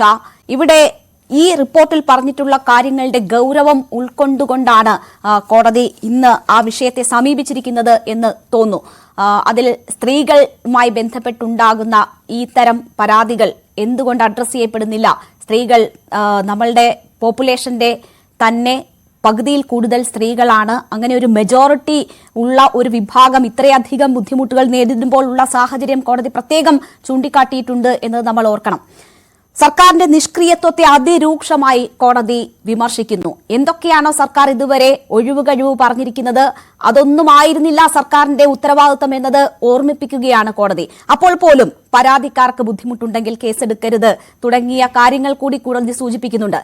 ചർച്ച ഇവിടെ ഈ റിപ്പോർട്ടിൽ പറഞ്ഞിട്ടുള്ള കാര്യങ്ങളുടെ ഗൗരവം ഉൾക്കൊണ്ടുകൊണ്ടാണ് കോടതി ഇന്ന് ആ വിഷയത്തെ സമീപിച്ചിരിക്കുന്നത് എന്ന് തോന്നുന്നു. അതിൽ സ്ത്രീകളുമായി ബന്ധപ്പെട്ടുണ്ടാകുന്ന ഈ തരം പരാതികൾ എന്തുകൊണ്ട് അഡ്രസ്സ് ചെയ്യപ്പെടുന്നില്ല? സ്ത്രീകൾ നമ്മളുടെ പോപ്പുലേഷന്റെ തന്നെ പകുതിയിൽ കൂടുതൽ സ്ത്രീകളാണ്. അങ്ങനെ ഒരു മെജോറിറ്റി ഉള്ള ഒരു വിഭാഗം ഇത്രയധികം ബുദ്ധിമുട്ടുകൾ നേരിടുമ്പോൾ ഉള്ള സാഹചര്യം കോടതി പ്രത്യേകം ചൂണ്ടിക്കാട്ടിയിട്ടുണ്ട് എന്നത് നമ്മൾ ഓർക്കണം. സർക്കാരിന്റെ നിഷ്ക്രിയത്വത്തെ അതിരൂക്ഷമായി കോടതി വിമർശിക്കുന്നു. എന്തൊക്കെയാണോ സർക്കാർ ഇതുവരെ ഒഴിവുകഴിവ് പറഞ്ഞിരിക്കുന്നത്? അതൊന്നും ആയിരുന്നില്ല സർക്കാരിന്റെ ഉത്തരവാദിത്തം എന്നത് ഓർമ്മിപ്പിക്കുകയാണ് കോടതി. അപ്പോൾ പോലും പരാതിക്കാർക്ക് ബുദ്ധിമുട്ടുണ്ടെങ്കിൽ കേസെടുക്കരുത് തുടങ്ങിയ കാര്യങ്ങൾ കൂടി കോടതി സൂചിപ്പിക്കുന്നുണ്ട്.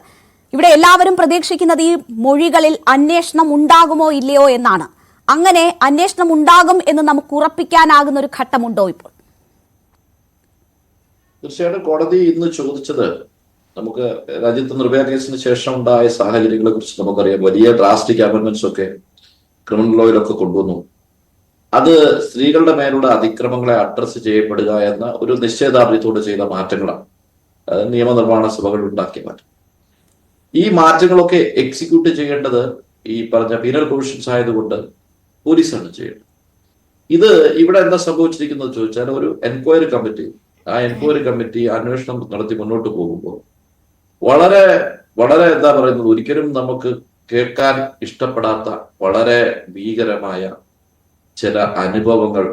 ഇവിടെ എല്ലാവരും പ്രതീക്ഷിക്കുന്നത് ഈ മൊഴികളിൽ അന്വേഷണം ഉണ്ടാകുമോ ഇല്ലയോ എന്നാണ്. അങ്ങനെ അന്വേഷണം ഉണ്ടാകും എന്ന് നമുക്ക് ഉറപ്പിക്കാനാകുന്ന ഒരു ഘട്ടമുണ്ടോ ഇപ്പോൾ? തീർച്ചയായിട്ടും കോടതി ഇന്ന് ചോദിച്ചത് നമുക്ക് രാജ്യത്ത് നിർഭയ കേസിന് ശേഷം ഉണ്ടായ സാഹചര്യങ്ങളെ കുറിച്ച് നമുക്കറിയാം. വലിയ ഡ്രാസ്റ്റിക് അമെന്റ്മെന്റ്സ് ഒക്കെ ക്രിമിനൽ ലോയിലൊക്കെ കൊണ്ടുവന്നു. അത് സ്ത്രീകളുടെ മേലുള്ള അതിക്രമങ്ങളെ അഡ്രസ്സ് ചെയ്യപ്പെടുക എന്ന ഒരു നിശ്ചയദാർഢ്യത്തോട് ചെയ്ത മാറ്റങ്ങളാണ്. നിയമനിർമ്മാണ സഭകൾ ഉണ്ടാക്കിയ മാറ്റം. ഈ മാറ്റങ്ങളൊക്കെ എക്സിക്യൂട്ട് ചെയ്യേണ്ടത് ഈ പറഞ്ഞ പീനൽ പ്രൊവിഷൻസ് ആയതുകൊണ്ട് പോലീസാണ് ചെയ്യേണ്ടത്. ഇത് ഇവിടെ എന്താ സംഭവിച്ചിരിക്കുന്നത് ചോദിച്ചാൽ ഒരു എൻക്വയറി കമ്മിറ്റി ആ എൻക്വയറി കമ്മിറ്റി അന്വേഷണം നടത്തി മുന്നോട്ട് പോകുമ്പോൾ വളരെ വളരെ എന്താ പറയുന്നത്? ഒരിക്കലും നമുക്ക് കേൾക്കാൻ ഇഷ്ടപ്പെടാത്ത വളരെ ഭീകരമായ ചില അനുഭവങ്ങൾ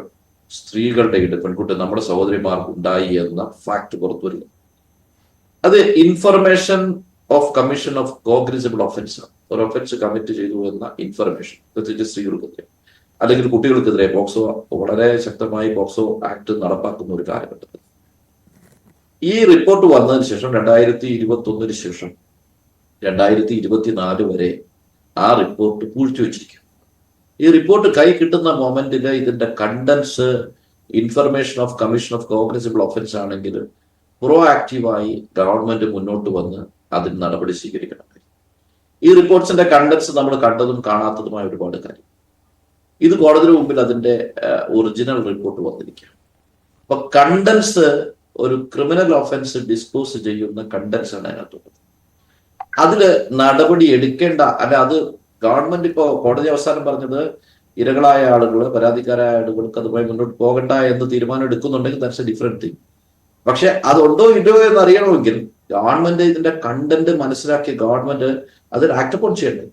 സ്ത്രീകളുടെ ഇടയിൽ പെൺകുട്ടി നമ്മുടെ സഹോദരിമാർ ഉണ്ടായി എന്ന ഫാക്ട് പുറത്തു വരുന്നു. അത് information of commission of cognisable offence ഒരു ഒഫൻസ് കമ്മിറ്റ് ചെയ്തു എന്ന ഇൻഫർമേഷൻ പ്രത്യേകിച്ച് സ്ത്രീകൾക്കെതിരെ അല്ലെങ്കിൽ കുട്ടികൾക്കെതിരെ പോക്സോ വളരെ ശക്തമായി പോക്സോ ആക്ട് നടപ്പാക്കുന്ന ഒരു കാലഘട്ടത്തിൽ ഈ റിപ്പോർട്ട് വന്നതിന് ശേഷം രണ്ടായിരത്തി ഇരുപത്തി ഒന്നിന് ശേഷം രണ്ടായിരത്തി ഇരുപത്തിനാല് വരെ ആ റിപ്പോർട്ട് പൂഴ്ത്തിവെച്ചിരിക്കും ഈ റിപ്പോർട്ട് കൈ കിട്ടുന്ന മൊമെന്റിൽ ഇതിന്റെ contents information of commission of cognisable offence ആണെങ്കിൽ പ്രോ ആക്റ്റീവായി ഗവൺമെന്റ് മുന്നോട്ട് വന്ന് അതിന് നടപടി സ്വീകരിക്കണം. ഈ റിപ്പോർട്ട്സിന്റെ കണ്ടൻസ് നമ്മൾ കണ്ടതും കാണാത്തതുമായ ഒരുപാട് കാര്യം. ഇത് കോടതിയുടെ മുമ്പിൽ അതിന്റെ ഒറിജിനൽ റിപ്പോർട്ട് വന്നിരിക്കുക അപ്പൊ കണ്ടൻസ് ഒരു ക്രിമിനൽ ഓഫൻസ് ഡിസ്പോസ് ചെയ്യുന്ന കണ്ടൻസ് ആണ് അതിനകത്തുള്ളത്. അതിൽ നടപടി എടുക്കേണ്ട അല്ല അത് ഗവൺമെന്റ് ഇപ്പോ കോടതി അവസാനം പറഞ്ഞത് ഇരകളായ ആളുകൾ പരാതിക്കാരായ ആളുകൾക്ക് അതുമായി മുന്നോട്ട് പോകണ്ട എന്ന് തീരുമാനം എടുക്കുന്നുണ്ടെങ്കിൽ ദാറ്റ്സ് എ ഡിഫറെന്റ് തിങ് പക്ഷെ അതുണ്ടോ ഇല്ലയോ എന്ന് അറിയണമെങ്കിൽ ഗവൺമെന്റ് ഇതിന്റെ കണ്ടന്റ് മനസ്സിലാക്കി ഗവൺമെന്റ് അതിൽ ആക്ട് അപ്പോൺ ചെയ്യണ്ടേ?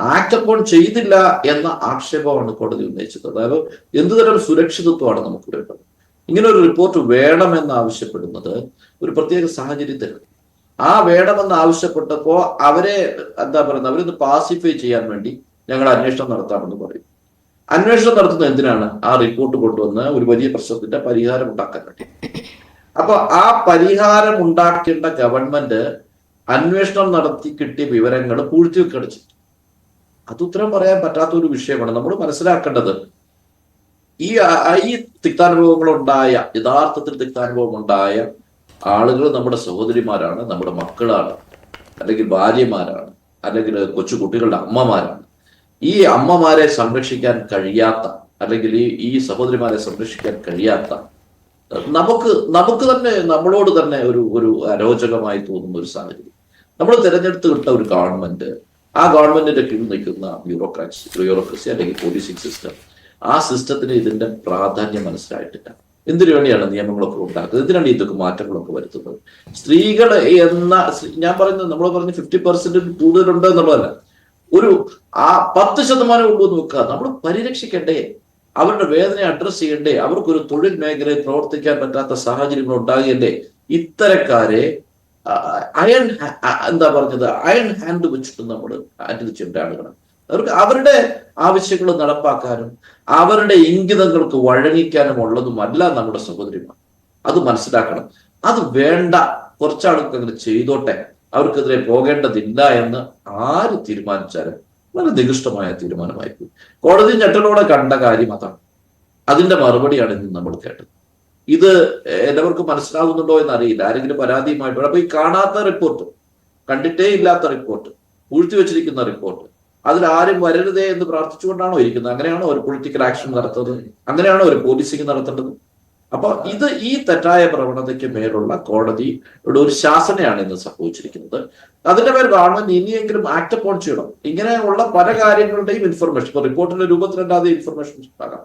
ആക്ട് അപ്പോൺ ചെയ്തില്ല എന്ന ആക്ഷേപമാണ് കോടതി ഉന്നയിച്ചത്. അതായത് എന്തുതരം സുരക്ഷിതത്വമാണ് നമുക്ക് വേണ്ടത്? ഇങ്ങനെ ഒരു റിപ്പോർട്ട് വേണമെന്ന് ആവശ്യപ്പെടുന്നത് ഒരു പ്രത്യേക സാഹചര്യത്തിലാണ്. ആ വേണമെന്ന് ആവശ്യപ്പെട്ടപ്പോ അവരെ എന്താ പറയുന്നത്? അവരിത് പാസിഫൈ ചെയ്യാൻ വേണ്ടി ഞങ്ങൾ അന്വേഷണം നടത്താമെന്ന് പറയും. അന്വേഷണം നടത്തുന്നത് എന്തിനാണ്? ആ റിപ്പോർട്ട് കൊണ്ടുവന്ന് ഒരു വലിയ പ്രശ്നത്തിന്റെ പരിഹാരം ഉണ്ടാക്കാൻ വേണ്ടി. അപ്പൊ ആ പരിഹാരം ഉണ്ടാക്കേണ്ട ഗവൺമെന്റ് അന്വേഷണം നടത്തി കിട്ടിയ വിവരങ്ങൾ പൂഴ്ത്തിവെക്കടിച്ചു അത് ഉത്തരം പറയാൻ പറ്റാത്ത ഒരു വിഷയമാണ്. നമ്മൾ മനസ്സിലാക്കേണ്ടത് ഈ ഈ തിക്താനുഭവങ്ങൾ ഉണ്ടായ യഥാർത്ഥത്തിൽ തിക്താനുഭവം ഉണ്ടായ ആളുകൾ നമ്മുടെ സഹോദരിമാരാണ് നമ്മുടെ മക്കളാണ് അല്ലെങ്കിൽ ഭാര്യമാരാണ് അല്ലെങ്കിൽ കൊച്ചുകുട്ടികളുടെ അമ്മമാരാണ്. ഈ അമ്മമാരെ സംരക്ഷിക്കാൻ കഴിയാത്ത അല്ലെങ്കിൽ ഈ ഈ സഹോദരിമാരെ സംരക്ഷിക്കാൻ കഴിയാത്ത നമുക്ക് നമുക്ക് തന്നെ നമ്മളോട് തന്നെ ഒരു ഒരു അരോചകമായി തോന്നുന്ന ഒരു സാഹചര്യം. നമ്മൾ തിരഞ്ഞെടുത്ത് കിട്ട ഒരു ഗവൺമെന്റ് ആ ഗവൺമെന്റിന്റെ കീഴിൽ നിൽക്കുന്ന ബ്യൂറോക്രാറ്റ്സ് ബ്യൂറോക്രസി അല്ലെങ്കിൽ പോലീസിംഗ് സിസ്റ്റം ആ സിസ്റ്റത്തിന് ഇതിന്റെ പ്രാധാന്യം മനസ്സിലായിട്ടില്ല. എന്തിനു വേണ്ടിയാണ് നിയമങ്ങളൊക്കെ ഉണ്ടാക്കുന്നത്? എന്തിനാണ് ഇതൊക്കെ മാറ്റങ്ങളൊക്കെ വരുത്തുന്നത്? സ്ത്രീകൾ എന്ന ഞാൻ പറയുന്നത് നമ്മൾ പറഞ്ഞ ഫിഫ്റ്റി പെർസെന്റ് കൂടുതലുണ്ട് എന്നുള്ളതല്ല. ഒരു ആ പത്ത് ശതമാനം ഉള്ളൂ നോക്കുക നമ്മൾ പരിരക്ഷിക്കണ്ടേ? അവരുടെ വേദന അഡ്രസ്സ് ചെയ്യണ്ടേ? അവർക്കൊരു തൊഴിൽ മേഖലയിൽ പ്രവർത്തിക്കാൻ പറ്റാത്ത സാഹചര്യങ്ങൾ ഉണ്ടാകണ്ടേ? ഇത്തരക്കാരെ അയൺ എന്താ പറഞ്ഞത്? അയൺ ഹാൻഡ് വെച്ചിട്ട് നമ്മൾ ഹാൻഡിൽ ആളുകളാണ് അവർക്ക് അവരുടെ ആവശ്യങ്ങൾ നടപ്പാക്കാനും അവരുടെ ഇംഗിതങ്ങൾക്ക് വഴങ്ങിക്കാനും ഉള്ളതുമല്ല നമ്മുടെ സഹോദരിമാർ. അത് മനസ്സിലാക്കണം. അത് വേണ്ട. കുറച്ചാൾക്ക് അങ്ങനെ ചെയ്തോട്ടെ. അവർക്കെതിരെ പോകേണ്ടതില്ല എന്ന് ആര് തീരുമാനിച്ചാലും വളരെ നികൃഷ്ടമായ തീരുമാനമായിരിക്കും കോടതി ഞെട്ടലോടെ കണ്ട കാര്യം അതാണ്. അതിന്റെ മറുപടിയാണ് ഇന്ന് നമ്മൾ കേട്ടത്. ഇത് എല്ലാവർക്കും മനസ്സിലാകുന്നുണ്ടോ എന്ന് അറിയില്ല ആരെങ്കിലും പരാതിയുമായിട്ട് അപ്പൊ ഈ കാണാത്ത റിപ്പോർട്ട് കണ്ടിട്ടേ ഇല്ലാത്ത റിപ്പോർട്ട് ഉഴുത്തി വെച്ചിരിക്കുന്ന റിപ്പോർട്ട് അതിൽ ആരും വരരുതേ എന്ന് പ്രാർത്ഥിച്ചുകൊണ്ടാണോ ഇരിക്കുന്നത്? അങ്ങനെയാണോ ഒരു പൊളിറ്റിക്കൽ ആക്ഷൻ നടത്തുന്നത്? അങ്ങനെയാണോ ഒരു പോലീസിംഗ് നടത്തേണ്ടത്? അപ്പൊ ഇത് ഈ തെറ്റായ പ്രവണതയ്ക്ക് മേലുള്ള കോടതിയുടെ ഒരു ശാസനയാണ് ഇന്ന് സംഭവിച്ചിരിക്കുന്നത്. അതിന്റെ പേര് ഗവൺമെന്റ് ഇനിയെങ്കിലും ആക്ട് അപ്പോൺ ചെയ്യണം. ഇങ്ങനെയുള്ള പല കാര്യങ്ങളുടെയും ഇൻഫർമേഷൻ ഇപ്പൊ റിപ്പോർട്ടിന്റെ രൂപത്തിലല്ലാതെ ഇൻഫർമേഷൻ ഉണ്ടാകാം.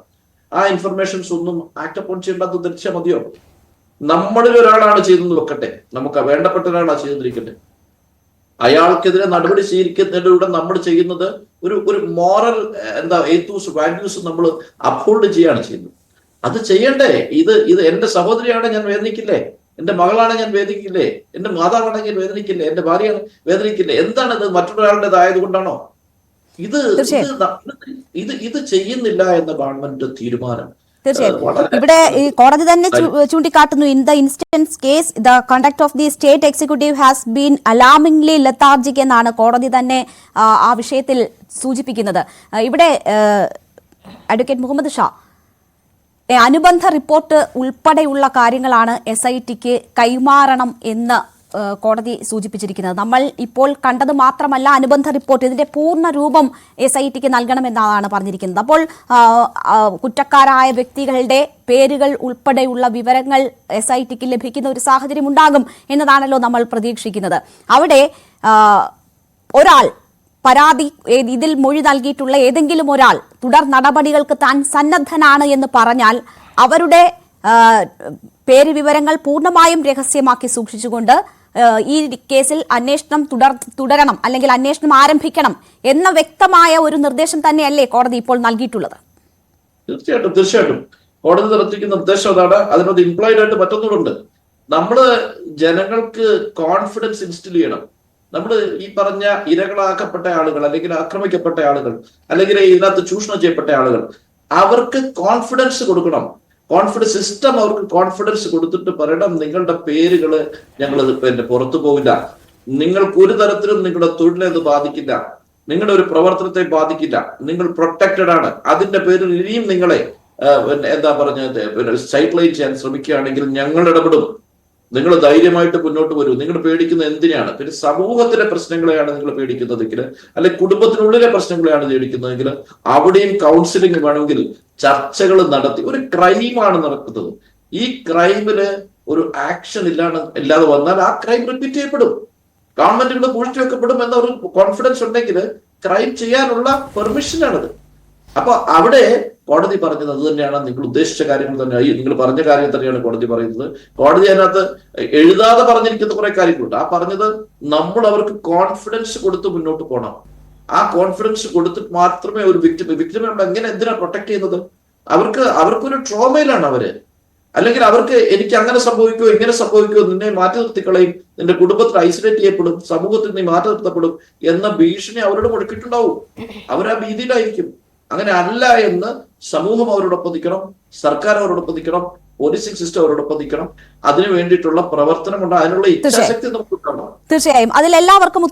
ആ ഇൻഫർമേഷൻസ് ഒന്നും ആക്ട് അപ്പോൺ ചെയ്യേണ്ടത് ധരിച്ചാൽ മതിയോ? നമ്മളിൽ ഒരാളാണ് ചെയ്തെന്ന് വെക്കട്ടെ. നമുക്ക് വേണ്ടപ്പെട്ട ഒരാളാണ് ചെയ്തിരിക്കട്ടെ. അയാൾക്കെതിരെ നടപടി സ്വീകരിക്കുന്നതിലൂടെ നമ്മൾ ചെയ്യുന്നത് ഒരു ഒരു മോറൽ എന്താ ഏത്തൂസ് വാല്യൂസ് നമ്മൾ അപ്ഹോൾഡ് ചെയ്യാണ് ചെയ്യുന്നത്. അത് ചെയ്യണ്ടേ? ഇത് ഇത് എന്റെ സഹോദരിയാണ് ഞാൻ വേദനിക്കില്ലേ? എന്റെ മകളാണ് ഞാൻ വേദനിക്കില്ലേ? എന്റെ മാതാവാണ് ഞാൻ വേദനിക്കില്ലേ? എന്റെ ഭാര്യയാണ് വേദനിക്കില്ലേ? എന്താണ് ഇത് മറ്റൊരാളുടേതായത് കൊണ്ടാണോ? ഇത് ഇത് ഇത് ചെയ്യുന്നില്ല എന്ന ഗവൺമെന്റ് തീരുമാനം. തീർച്ചയായും. ഇവിടെ ഈ കോടതി തന്നെ ചൂണ്ടിക്കാട്ടുന്നു. In the instant case the conduct of the state executive has been alarmingly lethargic എന്നാണ് കോടതി തന്നെ ആ, വിഷയത്തിൽ സൂചിപ്പിക്കുന്നത്. ഇവിടെ അഡ്വക്കേറ്റ് മുഹമ്മദ് ഷാ അനുബന്ധ റിപ്പോർട്ട് ഉൾപ്പെടെയുള്ള കാര്യങ്ങളാണ് എസ് ഐ ടിക്ക് കൈമാറണം എന്ന് കോടതി സൂചിപ്പിച്ചിരിക്കുന്നത്. നമ്മൾ ഇപ്പോൾ കണ്ടത് മാത്രമല്ല അനുബന്ധ റിപ്പോർട്ട് ഇതിന്റെ പൂർണ രൂപം എസ് ഐ ടിക്ക് നൽകണമെന്നാണ് പറഞ്ഞിരിക്കുന്നത്. അപ്പോൾ കുറ്റക്കാരായ വ്യക്തികളുടെ പേരുകൾ ഉൾപ്പെടെയുള്ള വിവരങ്ങൾ എസ് ഐ ടിക്ക് ലഭിക്കുന്ന ഒരു സാഹചര്യം ഉണ്ടാകും എന്നതാണല്ലോ നമ്മൾ പ്രതീക്ഷിക്കുന്നത്. അവിടെ ഒരാൾ പരാതി ഇതിൽ മൊഴി നൽകിയിട്ടുള്ള ഏതെങ്കിലും ഒരാൾ തുടർ നടപടികൾക്ക് താൻ സന്നദ്ധനാണ് എന്ന് പറഞ്ഞാൽ അവരുടെ പേര് വിവരങ്ങൾ പൂർണമായും രഹസ്യമാക്കി സൂക്ഷിച്ചുകൊണ്ട് ഈ കേസിൽ അന്വേഷണം തുടർ തുടരണം അല്ലെങ്കിൽ അന്വേഷണം ആരംഭിക്കണം എന്ന വ്യക്തമായ ഒരു നിർദ്ദേശം തന്നെയല്ലേ കോടതി ഇപ്പോൾ നൽകിയിട്ടുള്ളത്. തീർച്ചയായിട്ടും തീർച്ചയായിട്ടും. കോടതി നടത്തിക്കുന്ന നിർദ്ദേശം അതാണ്. അതിനകത്ത് ഇംപ്ലോയിഡ് ആയിട്ട് മറ്റൊന്നുകൂടുണ്ട് നമ്മൾ ജനങ്ങൾക്ക് കോൺഫിഡൻസ് ഇൻസ്റ്റിൽ ചെയ്യണം. നമ്മൾ ഈ പറഞ്ഞ ഇരകളാക്കപ്പെട്ട ആളുകൾ അല്ലെങ്കിൽ ആക്രമിക്കപ്പെട്ട ആളുകൾ അല്ലെങ്കിൽ ഇതിനകത്ത് ചൂഷണം ചെയ്യപ്പെട്ട ആളുകൾ അവർക്ക് കോൺഫിഡൻസ് കൊടുക്കണം. കോൺഫിഡൻസ് സിസ്റ്റം അവർക്ക് കോൺഫിഡൻസ് കൊടുത്തിട്ട് പറയണം നിങ്ങളുടെ പേരുകൾ ഞങ്ങൾ പിന്നെ പുറത്തു പോവില്ല. നിങ്ങൾക്ക് ഒരു തരത്തിലും നിങ്ങളുടെ തൊഴിലെ അത് ബാധിക്കില്ല. നിങ്ങളുടെ ഒരു പ്രവർത്തനത്തെ ബാധിക്കില്ല. നിങ്ങൾ പ്രൊട്ടക്റ്റഡ് ആണ്. അതിന്റെ പേരിൽ ഇനിയും നിങ്ങളെ എന്താ പറഞ്ഞത്? പിന്നെ ലൈൻ ചെയ്യാൻ ശ്രമിക്കുകയാണെങ്കിൽ ഞങ്ങൾ ഇടപെടും. നിങ്ങൾ ധൈര്യമായിട്ട് മുന്നോട്ട് വരൂ. നിങ്ങൾ പേടിക്കുന്ന എന്തിനാണ്? പിന്നെ സമൂഹത്തിലെ പ്രശ്നങ്ങളെയാണ് നിങ്ങൾ പേടിക്കുന്നതെങ്കിൽ അല്ലെ കുടുംബത്തിനുള്ളിലെ പ്രശ്നങ്ങളെയാണ് പേടിക്കുന്നതെങ്കിൽ അവിടെയും കൗൺസിലിംഗ് വേണമെങ്കിൽ ചർച്ചകൾ നടത്തി. ഒരു ക്രൈമാണ് നടക്കുന്നത്. ഈ ക്രൈമിൽ ഒരു ആക്ഷൻ ഇല്ലാതെ ഇല്ലാതെ വന്നാൽ ആ ക്രൈം റിപ്പീറ്റ് ചെയ്യപ്പെടും. ഗവൺമെന്റുകൾ പൂഴ്ത്തിവെക്കപ്പെടും എന്ന ഒരു കോൺഫിഡൻസ് ഉണ്ടെങ്കിൽ ക്രൈം ചെയ്യാനുള്ള പെർമിഷനാണത് അപ്പൊ അവിടെ കോടതി പറഞ്ഞത് അത് തന്നെയാണ് നിങ്ങൾ ഉദ്ദേശിച്ച കാര്യങ്ങൾ തന്നെയാണ്. നിങ്ങൾ പറഞ്ഞ കാര്യം തന്നെയാണ് കോടതി പറയുന്നത്. കോടതി അതിനകത്ത് എഴുതാതെ പറഞ്ഞിരിക്കുന്ന കുറെ കാര്യങ്ങളുണ്ട്. ആ പറഞ്ഞത് നമ്മൾ അവർക്ക് കോൺഫിഡൻസ് കൊടുത്ത് മുന്നോട്ട് പോകണം ആ കോൺഫിഡൻസ് കൊടുത്തിട്ട് മാത്രമേ ഒരു വിക്ടിം വിക്ടിമ നമ്മൾ എങ്ങനെ എന്തിനാ പ്രൊട്ടക്ട് ചെയ്യുന്നത്? അവർക്ക് അവർക്കൊരു ട്രോമയിലാണ് അവർ. അല്ലെങ്കിൽ അവർക്ക് എനിക്ക് അങ്ങനെ സംഭവിക്കുമോ ഇങ്ങനെ സംഭവിക്കുമോ നിന്നെ മാറ്റി നിർത്തിക്കളയും നിന്റെ കുടുംബത്തിൽ ഐസൊലേറ്റ് ചെയ്യപ്പെടും സമൂഹത്തിൽ നീ മാറ്റി നിർത്തപ്പെടും എന്ന ഭീഷണി അവരോട് മുടക്കിയിട്ടുണ്ടാവും അവർ ആ ഭീതിയിലായിരിക്കും. അങ്ങനെ അല്ല എന്ന് സമൂഹം അവരോടൊപ്പം നിൽക്കണം സർക്കാർ അവരോടൊപ്പം നിൽക്കണം പോലീസിംഗ് സിസ്റ്റം അവരോടൊപ്പം നിൽക്കണം. അതിനു വേണ്ടിയിട്ടുള്ള പ്രവർത്തനം കൊണ്ട് അതിനുള്ള ഇച്ഛാശക്തി നമുക്ക് തീർച്ചയായും. അതിൽ എല്ലാവർക്കും